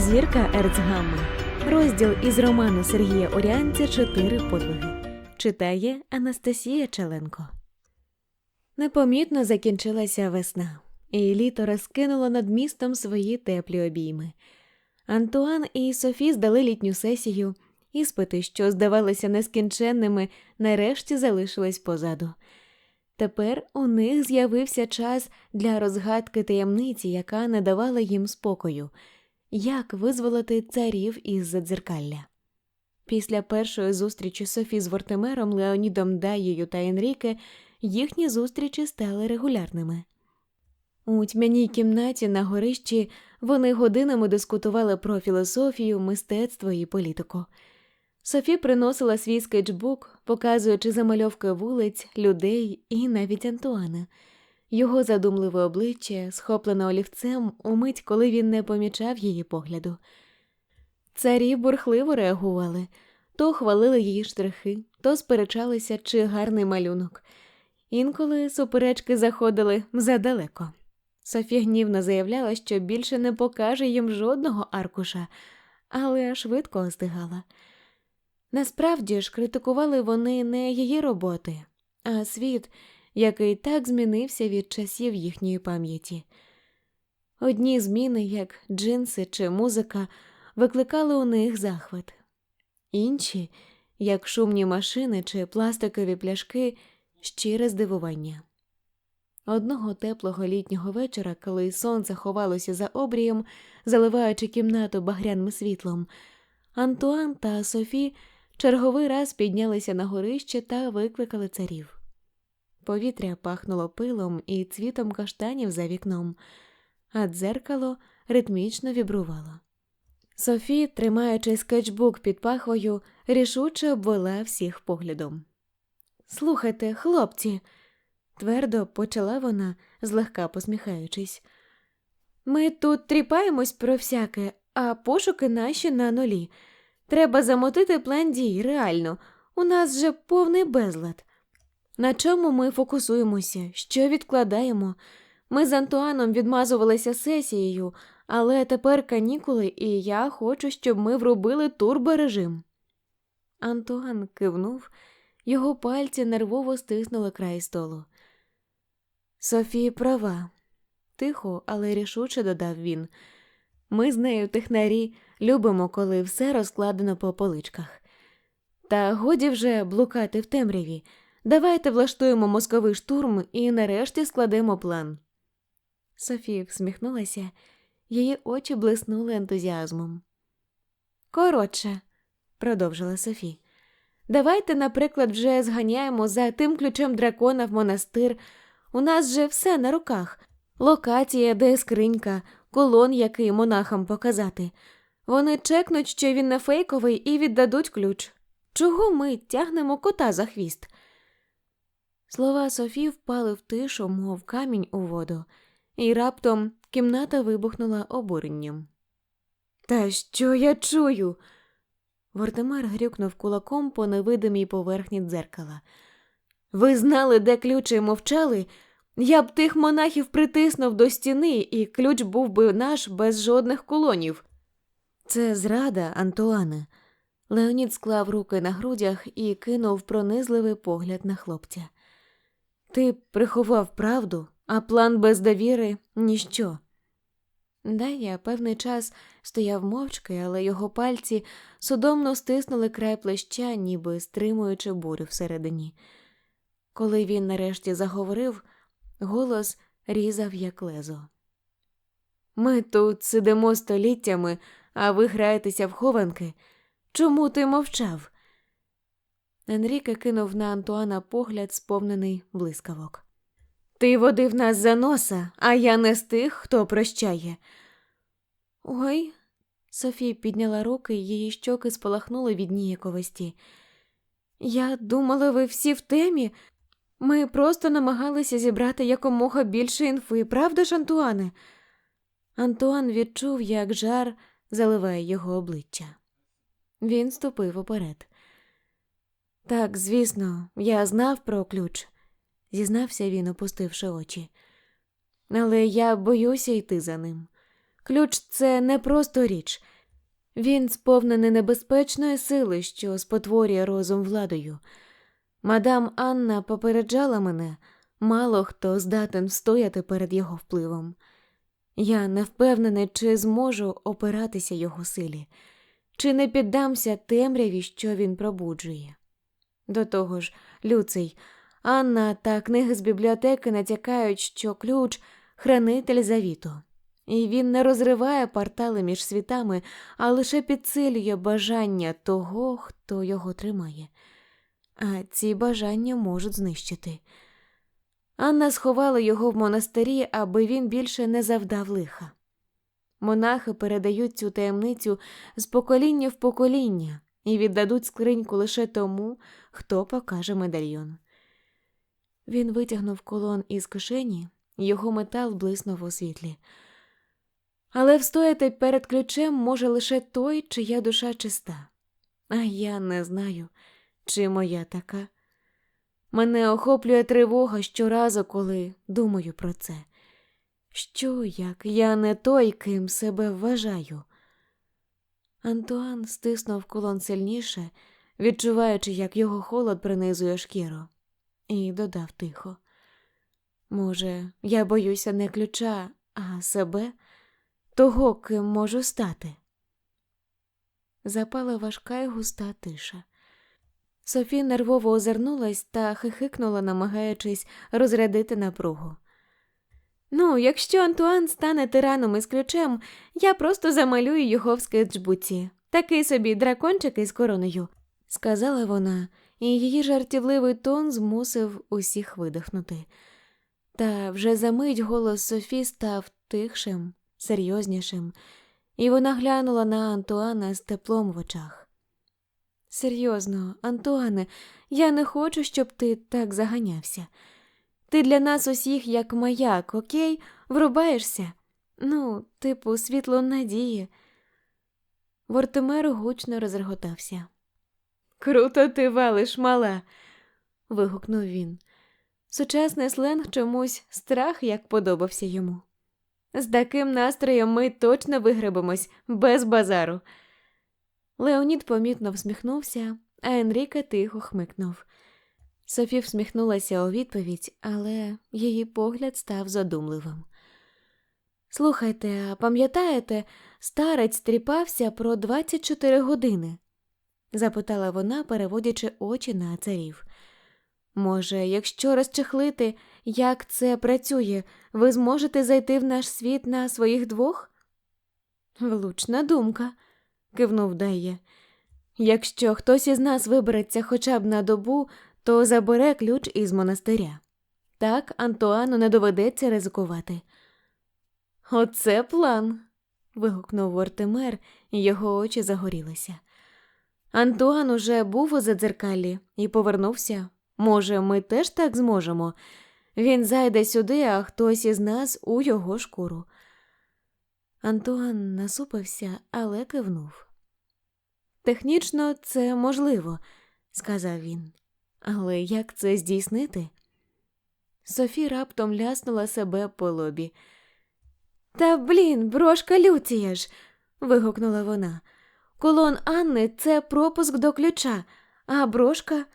Зірка Ерцгамми. Розділ із роману Сергія Оріанця Чотири подвиги. Читає Анастасія Челенко. Непомітно закінчилася весна, і літо розкинуло над містом свої теплі обійми. Антуан і Софі здали літню сесію. Іспити, що здавалися нескінченними, нарешті залишились позаду. Тепер у них з'явився час для розгадки таємниці, яка не давала їм спокою як визволити царів із задзеркалля. Після першої зустрічі Софі з Вортимером, Леонідом Даєю та Енріке їхні зустрічі стали регулярними. У тьмяній кімнаті на горищі вони годинами дискутували про філософію, мистецтво і політику. Софі приносила свій скетчбук, показуючи замальовки вулиць, людей і навіть Антуана. Його задумливе обличчя, схоплене олівцем, умить, коли він не помічав її погляду. Царі бурхливо реагували то хвалили її штрихи, то сперечалися, чи гарний малюнок. Інколи суперечки заходили задалеко. Софі гнівно заявляла, що більше не покаже їм жодного аркуша, але швидко остигала. Насправді ж критикували вони не її роботи, а світ, який так змінився від часів їхньої пам'яті. Одні зміни, як джинси чи музика, викликали у них захват, інші, як шумні машини чи пластикові пляшки, щире здивування. Одного теплого літнього вечора, коли сонце ховалося за обрієм, заливаючи кімнату багряним світлом, Антуан та Софі черговий раз піднялися на горище та викликали царів. Повітря пахнуло пилом і цвітом каштанів за вікном, а дзеркало ритмічно вібрувало. Софі, тримаючи скетчбук під пахвою, рішуче обвела всіх поглядом. Слухайте, хлопці, твердо почала вона, злегка посміхаючись. Ми тут тріпаємось про всяке, а пошуки наші на нулі. Треба замотити план дій, реально. У нас же повний безлад. На чому ми фокусуємося? Що відкладаємо? Ми з Антуаном відмазувалися сесією, але тепер канікули, і я хочу, щоб ми вробили турборежим. Антуан кивнув, його пальці нервово стиснули край столу. Софія права, тихо, але рішуче додав він. Ми з нею, технарі, любимо, коли все розкладено по поличках. Та годі вже блукати в темряві. Давайте влаштуємо мозковий штурм і нарешті складемо план. Софія всміхнулася, її очі блиснули ентузіазмом. Коротше, продовжила Софі, давайте, наприклад, вже зганяємо за тим ключем дракона в монастир. У нас же все на руках локація, де скринька, колон, який монахам показати. Вони чекнуть, що він не фейковий, і віддадуть ключ. Чого ми тягнемо кота за хвіст? Слова Софі впали в тишу, мов камінь у воду, і раптом кімната вибухнула обуренням. Та що я чую? Вортимер грюкнув кулаком по невидимій поверхні дзеркала. Ви знали, де ключ і мовчали? Я б тих монахів притиснув до стіни, і ключ був би наш без жодних колонів. Це зрада, Антуане. Леонід склав руки на грудях і кинув пронизливий погляд на хлопця. Ти приховав правду, а план без довіри ніщо. Дая певний час стояв мовчки, але його пальці судомно стиснули край плеща, ніби стримуючи бурю всередині. Коли він нарешті заговорив, голос різав як лезо. Ми тут сидимо століттями, а ви граєтеся в хованки. Чому ти мовчав? Енріке кинув на Антуана погляд, сповнений блискавок. Ти водив нас за носа, а я не з тих, хто прощає. Ой. Софія підняла руки, її щоки спалахнули від ніяковості. Я думала, ви всі в темі. Ми просто намагалися зібрати якомога більше інфи, правда ж, Антуане? Антуан відчув, як жар заливає його обличчя. Він ступив уперед. Так, звісно, я знав про ключ, зізнався він, опустивши очі. Але я боюся йти за ним. Ключ це не просто річ, Він сповнений небезпечної сили, що спотворює розум владою. Мадам Анна попереджала мене, мало хто здатен стояти перед його впливом. Я не впевнений, чи зможу опиратися його силі, чи не піддамся темряві, що він пробуджує. До того ж, Люций, Анна та книги з бібліотеки натякають, що ключ хранитель завіту, і він не розриває портали між світами, а лише підсилює бажання того, хто його тримає. А ці бажання можуть знищити. Анна сховала його в монастирі, аби він більше не завдав лиха. Монахи передають цю таємницю з покоління в покоління і віддадуть скриньку лише тому, хто покаже медальйон. Він витягнув колон із кишені, його метал блиснув у світлі. Але встояти перед ключем може лише той, чия душа чиста. А я не знаю, чи моя така. Мене охоплює тривога щоразу, коли думаю про це. Що як я не той, ким себе вважаю? Антуан стиснув колон сильніше, відчуваючи, як його холод принизує шкіру, і додав тихо. Може, я боюся не ключа, а себе, того, ким можу стати. Запала важка й густа тиша. Софі нервово озирнулась та хихикнула, намагаючись розрядити напругу. Ну, якщо Антуан стане тираном із ключем, я просто замалюю його в скетчбуці. Такий собі дракончик із короною, сказала вона, і її жартівливий тон змусив усіх видихнути. Та вже за мить голос Софі став тихшим, серйознішим, і вона глянула на Антуана з теплом в очах. Серйозно, Антуане, я не хочу, щоб ти так заганявся. Ти для нас усіх як маяк, окей, врубаєшся? Ну, типу, світло надії. Вортимер гучно розреготався. Круто ти валиш, мала. вигукнув він. Сучасний сленг чомусь страх як подобався йому. З таким настроєм ми точно вигребемось без базару. Леонід помітно всміхнувся, а Енріка тихо хмикнув. Софі всміхнулася у відповідь, але її погляд став задумливим. Слухайте, а пам'ятаєте, старець тріпався про 24 години? запитала вона, переводячи очі на царів. Може, якщо розчехлити, як це працює, ви зможете зайти в наш світ на своїх двох? Влучна думка, кивнув Дайє. Якщо хтось із нас вибереться хоча б на добу, то забере ключ із монастиря. Так Антуану не доведеться ризикувати. Оце план. вигукнув Вортимер, і його очі загорілися. Антуан уже був у задзеркалі і повернувся. Може, ми теж так зможемо. Він зайде сюди, а хтось із нас у його шкуру. Антуан насупився, але кивнув. Технічно це можливо, сказав він. Але як це здійснити? Софі раптом ляснула себе по лобі. Та блін, брошка Люція ж. вигукнула вона. Колон Анни це пропуск до ключа, а брошка.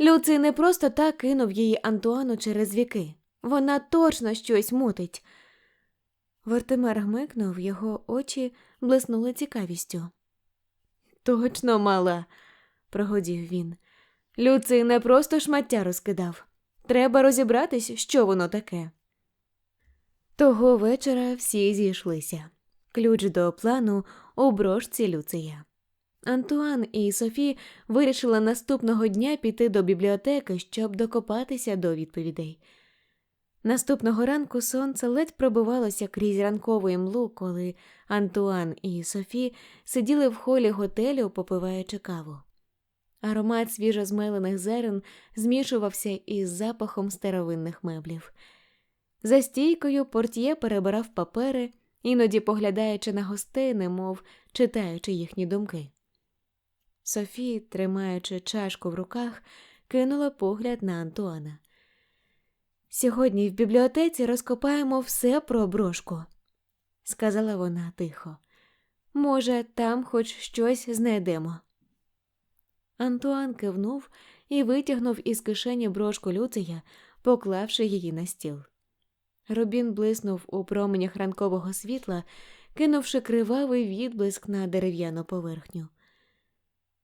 Люций не просто так кинув її Антуану через віки. Вона точно щось мутить. Вартимер гмикнув, його очі блиснули цікавістю. Точно мала, прогодів він. Люций не просто шмаття розкидав. Треба розібратись, що воно таке. Того вечора всі зійшлися. Ключ до плану у брошці Люція. Антуан і Софі вирішили наступного дня піти до бібліотеки, щоб докопатися до відповідей. Наступного ранку сонце ледь пробивалося крізь ранкову імлу, коли Антуан і Софі сиділи в холі готелю, попиваючи каву. Аромат свіжозмелених зерен змішувався із запахом старовинних меблів. За стійкою портьє перебирав папери, іноді поглядаючи на гостей, немов читаючи їхні думки. Софі, тримаючи чашку в руках, кинула погляд на Антуана. Сьогодні в бібліотеці розкопаємо все про брошку, сказала вона тихо. Може, там хоч щось знайдемо. Антуан кивнув і витягнув із кишені брошку Люція, поклавши її на стіл. Робін блиснув у променях ранкового світла, кинувши кривавий відблиск на дерев'яну поверхню.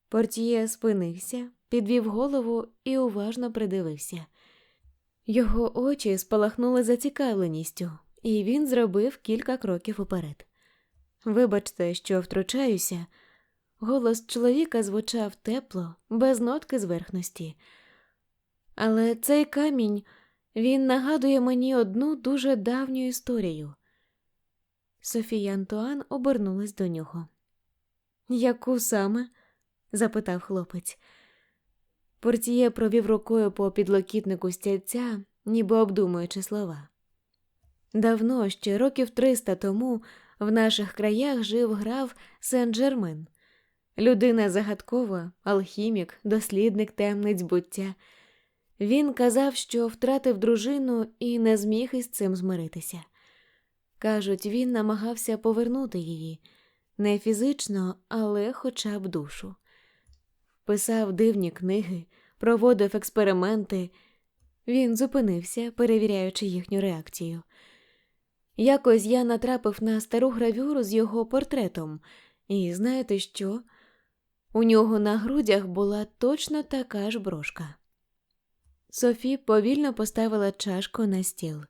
Портіє спинився, підвів голову і уважно придивився. Його очі спалахнули зацікавленістю, і він зробив кілька кроків уперед. Вибачте, що втручаюся. Голос чоловіка звучав тепло, без нотки зверхності. Але цей камінь він нагадує мені одну дуже давню історію. Софія Антуан обернулась до нього. Яку саме? запитав хлопець. Портіє провів рукою по підлокітнику стільця, ніби обдумуючи слова. Давно, ще років триста тому, в наших краях жив граф Сен-Джермен. Людина загадкова, алхімік, дослідник темниць буття. Він казав, що втратив дружину і не зміг із цим змиритися. Кажуть, він намагався повернути її не фізично, але хоча б душу. Писав дивні книги, проводив експерименти. Він зупинився, перевіряючи їхню реакцію. Якось я натрапив на стару гравюру з його портретом, і знаєте що? У нього на грудях була точно така ж брошка. Софі повільно поставила чашку на стіл.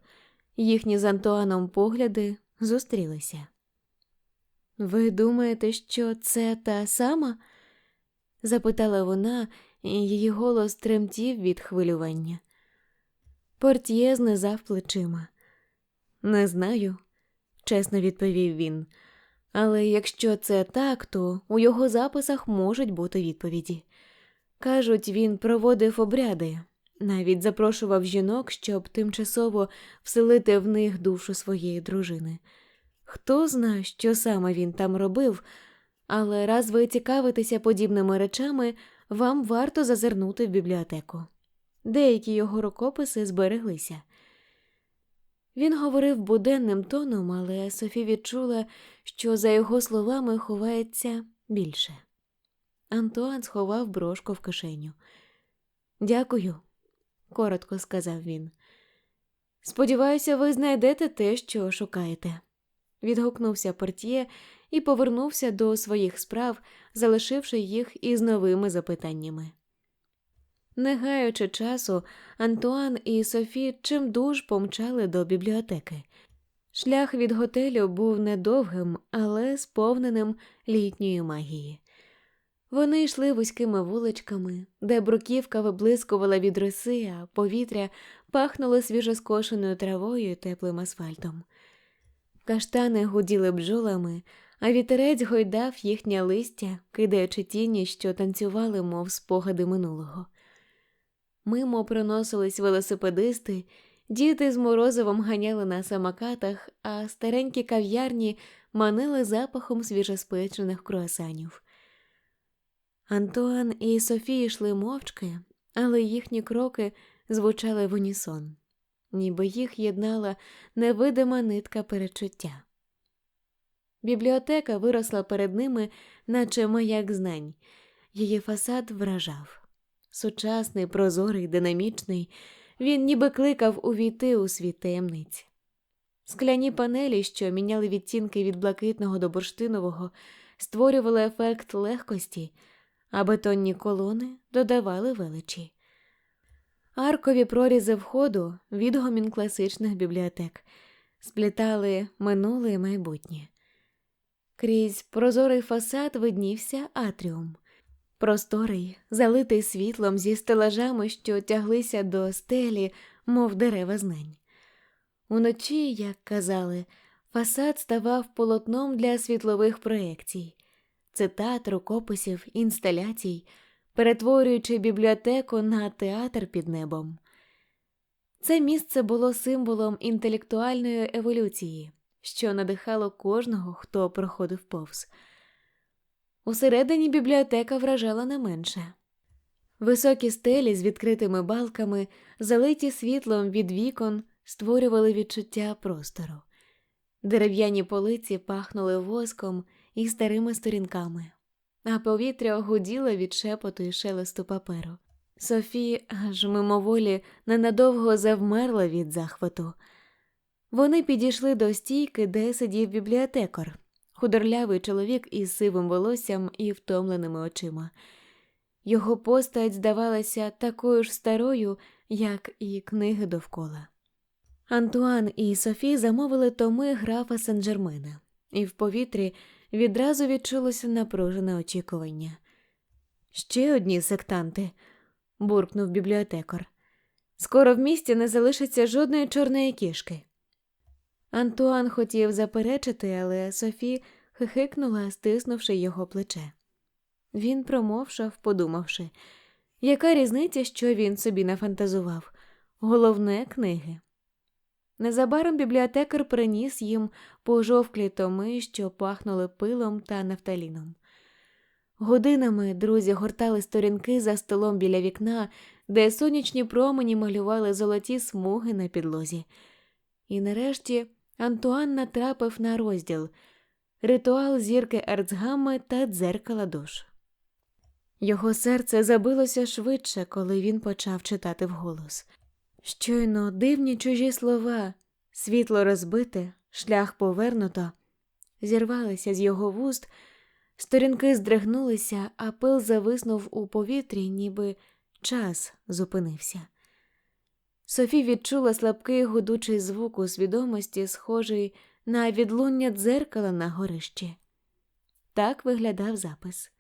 Їхні з Антуаном погляди зустрілися. Ви думаєте, що це та сама? запитала вона, і її голос тремтів від хвилювання. Портьє знизав плечима. Не знаю, чесно відповів він. Але якщо це так, то у його записах можуть бути відповіді. Кажуть, він проводив обряди, навіть запрошував жінок, щоб тимчасово вселити в них душу своєї дружини. Хто знає, що саме він там робив, але раз ви цікавитеся подібними речами, вам варто зазирнути в бібліотеку. Деякі його рукописи збереглися. Він говорив буденним тоном, але Софі відчула, що за його словами ховається більше. Антуан сховав брошку в кишеню. Дякую, коротко сказав він. Сподіваюся, ви знайдете те, що шукаєте. Відгукнувся портьє і повернувся до своїх справ, залишивши їх із новими запитаннями. Не гаючи часу, Антуан і Софі чимдуж помчали до бібліотеки. Шлях від готелю був недовгим, але сповненим літньої магії. Вони йшли вузькими вуличками, де бруківка виблискувала від роси, а повітря пахнуло свіжоскошеною травою і теплим асфальтом. Каштани гуділи бджолами, а вітерець гойдав їхнє листя, кидаючи тіні, що танцювали, мов спогади минулого. Мимо проносились велосипедисти, діти з морозивом ганяли на самокатах, а старенькі кав'ярні манили запахом свіжоспечених круасанів. Антуан і Софія йшли мовчки, але їхні кроки звучали в унісон, ніби їх єднала невидима нитка перечуття. Бібліотека виросла перед ними, наче маяк знань, її фасад вражав. Сучасний, прозорий, динамічний, він ніби кликав увійти у світ таємниць. Скляні панелі, що міняли відтінки від блакитного до бурштинового, створювали ефект легкості, а бетонні колони додавали величі. Аркові прорізи входу відгомін класичних бібліотек, сплітали минуле і майбутнє. Крізь прозорий фасад виднівся атріум, просторий, залитий світлом зі стелажами, що тяглися до стелі, мов дерева знань. Уночі, як казали, фасад ставав полотном для світлових проєкцій, цитат, рукописів, інсталяцій, перетворюючи бібліотеку на театр під небом. Це місце було символом інтелектуальної еволюції, що надихало кожного, хто проходив повз. Усередині бібліотека вражала не менше. Високі стелі з відкритими балками, залиті світлом від вікон, створювали відчуття простору. Дерев'яні полиці пахнули воском і старими сторінками, а повітря гуділо від шепоту і шелесту паперу. Софі аж мимоволі ненадовго завмерла від захвату. Вони підійшли до стійки, де сидів бібліотекар, худорлявий чоловік із сивим волоссям і втомленими очима. Його постать здавалася такою ж старою, як і книги довкола. Антуан і Софі замовили томи графа Сен-Жермена, і в повітрі відразу відчулося напружене очікування. Ще одні сектанти, буркнув бібліотекар. Скоро в місті не залишиться жодної чорної кішки. Антуан хотів заперечити, але Софі хихикнула, стиснувши його плече. Він промовшав, подумавши, яка різниця, що він собі нафантазував, головне книги. Незабаром бібліотекар приніс їм пожовклі томи, що пахнули пилом та нафталіном. Годинами друзі гортали сторінки за столом біля вікна, де сонячні промені малювали золоті смуги на підлозі. І нарешті Антуан натрапив на розділ Ритуал зірки Ерцгами та дзеркала душ. Його серце забилося швидше, коли він почав читати вголос. Щойно дивні чужі слова, світло розбите, шлях повернуто, зірвалися з його вуст, сторінки здригнулися, а пил зависнув у повітрі, ніби час зупинився. Софі відчула слабкий гудучий звук у свідомості, схожий на відлуння дзеркала на горищі. Так виглядав запис.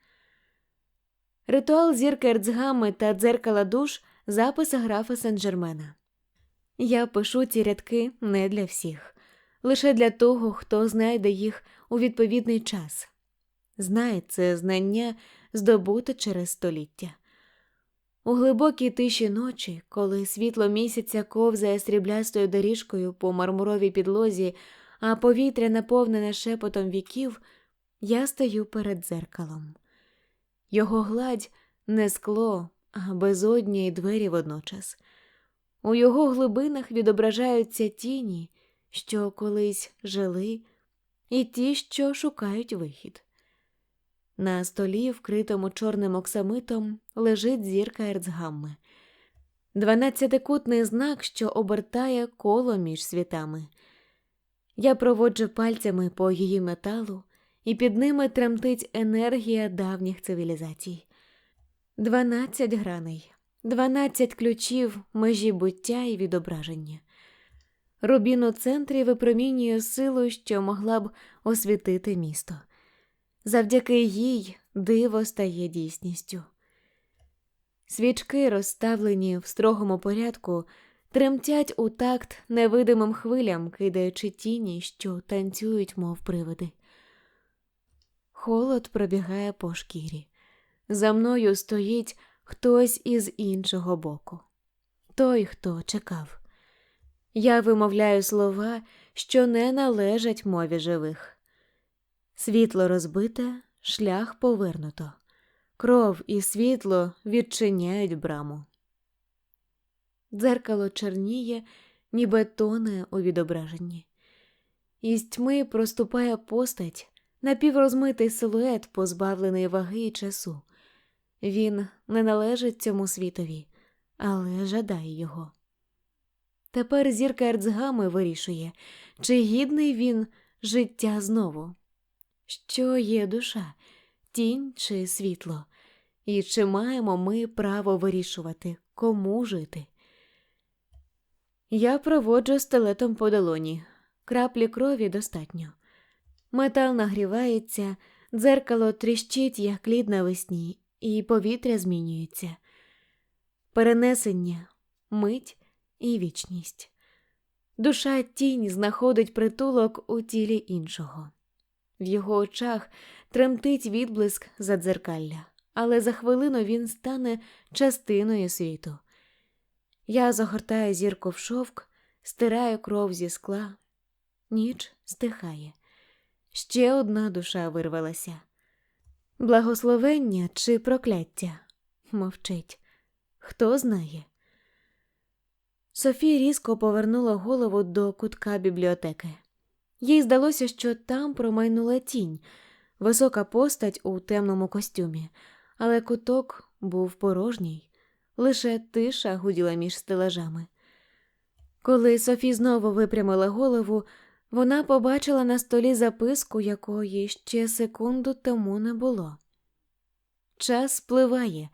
Ритуал зірки Ерцгами та дзеркала душ запис графа Сен-Жермена. Я пишу ці рядки не для всіх, лише для того, хто знайде їх у відповідний час. Знає це знання здобуте через століття. У глибокій тиші ночі, коли світло місяця ковзає сріблястою доріжкою по мармуровій підлозі, а повітря наповнене шепотом віків, я стою перед дзеркалом. Його гладь не скло, а безодні й двері водночас. У його глибинах відображаються тіні, що колись жили, і ті, що шукають вихід. На столі, вкритому чорним оксамитом, лежить зірка Ерцгамми. дванадцятикутний знак, що обертає коло між світами. Я проводжу пальцями по її металу, і під ними тремтить енергія давніх цивілізацій. Дванадцять граней, дванадцять ключів межі буття і відображення. Рубін у центрі випромінює силу, що могла б освітити місто. Завдяки їй диво стає дійсністю. Свічки, розставлені в строгому порядку, тремтять у такт невидимим хвилям, кидаючи тіні, що танцюють, мов привиди. Холод пробігає по шкірі. За мною стоїть хтось із іншого боку. Той, хто чекав. Я вимовляю слова, що не належать мові живих. Світло розбите, шлях повернуто. Кров і світло відчиняють браму. Дзеркало чорніє, ніби тоне у відображенні. Із тьми проступає постать, напіврозмитий силует, позбавлений ваги і часу. Він не належить цьому світові, але жадає його. Тепер зірка Ерцгами вирішує, чи гідний він життя знову, що є душа, тінь чи світло, і чи маємо ми право вирішувати, кому жити. Я проводжу стелетом по долоні, краплі крові достатньо. Метал нагрівається, дзеркало тріщить, як лід навесні, і повітря змінюється. Перенесення, мить і вічність. Душа тінь знаходить притулок у тілі іншого. В його очах тремтить відблиск задзеркалля, але за хвилину він стане частиною світу. Я загортаю зірку в шовк, стираю кров зі скла, ніч стихає. Ще одна душа вирвалася. Благословення чи прокляття мовчить. Хто знає? Софія різко повернула голову до кутка бібліотеки. Їй здалося, що там промайнула тінь. висока постать у темному костюмі, але куток був порожній, лише тиша гуділа між стелажами. Коли Софі знову випрямила голову, вона побачила на столі записку, якої ще секунду тому не було. Час спливає.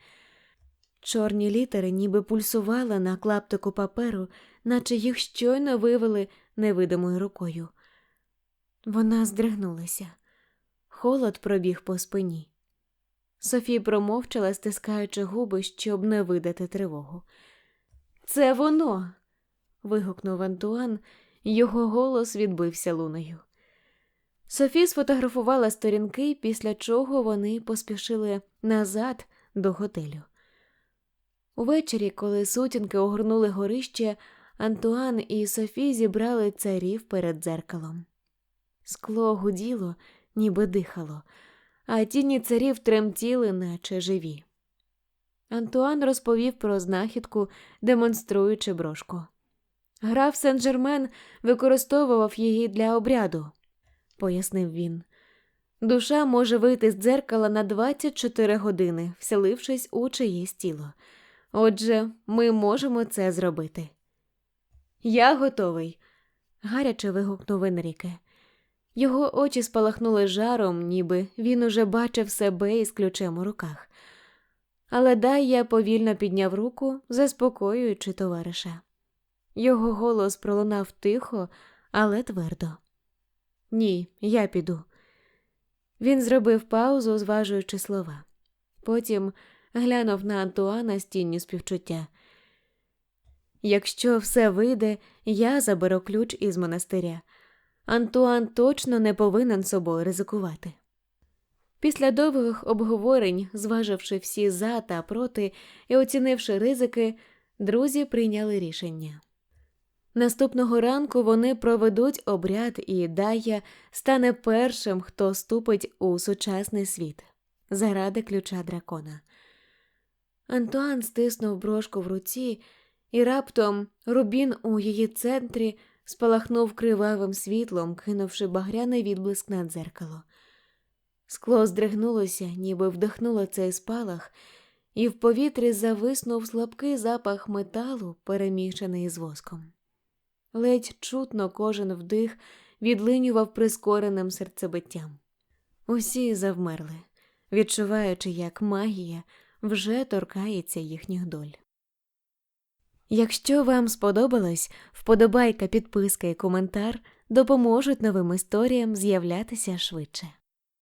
Чорні літери ніби пульсували на клаптику паперу, наче їх щойно вивели невидимою рукою. Вона здригнулася. Холод пробіг по спині. Софі промовчала, стискаючи губи, щоб не видати тривогу. Це воно. вигукнув Антуан, його голос відбився луною. Софі сфотографувала сторінки, після чого вони поспішили назад до готелю. Увечері, коли сутінки огорнули горище, Антуан і Софі зібрали царів перед дзеркалом. Скло гуділо, ніби дихало, а тіні царів тремтіли, наче живі. Антуан розповів про знахідку, демонструючи брошку. Граф Сен-Жермен використовував її для обряду, пояснив він. Душа може вийти з дзеркала на 24 години, вселившись у чиєсь тіло. Отже, ми можемо це зробити. Я готовий, гаряче вигукнув Енріке. Його очі спалахнули жаром, ніби він уже бачив себе із ключем у руках. Але Дайя повільно підняв руку, заспокоюючи товариша. Його голос пролунав тихо, але твердо. Ні, я піду. Він зробив паузу, зважуючи слова. Потім глянув на Антуана з тінню співчуття. Якщо все вийде, я заберу ключ із монастиря. Антуан точно не повинен собою ризикувати. Після довгих обговорень, зваживши всі за та проти і оцінивши ризики, друзі прийняли рішення. Наступного ранку вони проведуть обряд, і Дая стане першим, хто ступить у сучасний світ заради ключа дракона. Антуан стиснув брошку в руці, і раптом рубін у її центрі спалахнув кривавим світлом, кинувши багряний відблиск на дзеркало. Скло здригнулося, ніби вдихнуло цей спалах, і в повітрі зависнув слабкий запах металу, перемішаний з воском. Ледь чутно кожен вдих відлинював прискореним серцебиттям. Усі завмерли, відчуваючи, як магія вже торкається їхніх доль. Якщо вам сподобалось, вподобайка, підписка і коментар допоможуть новим історіям з'являтися швидше.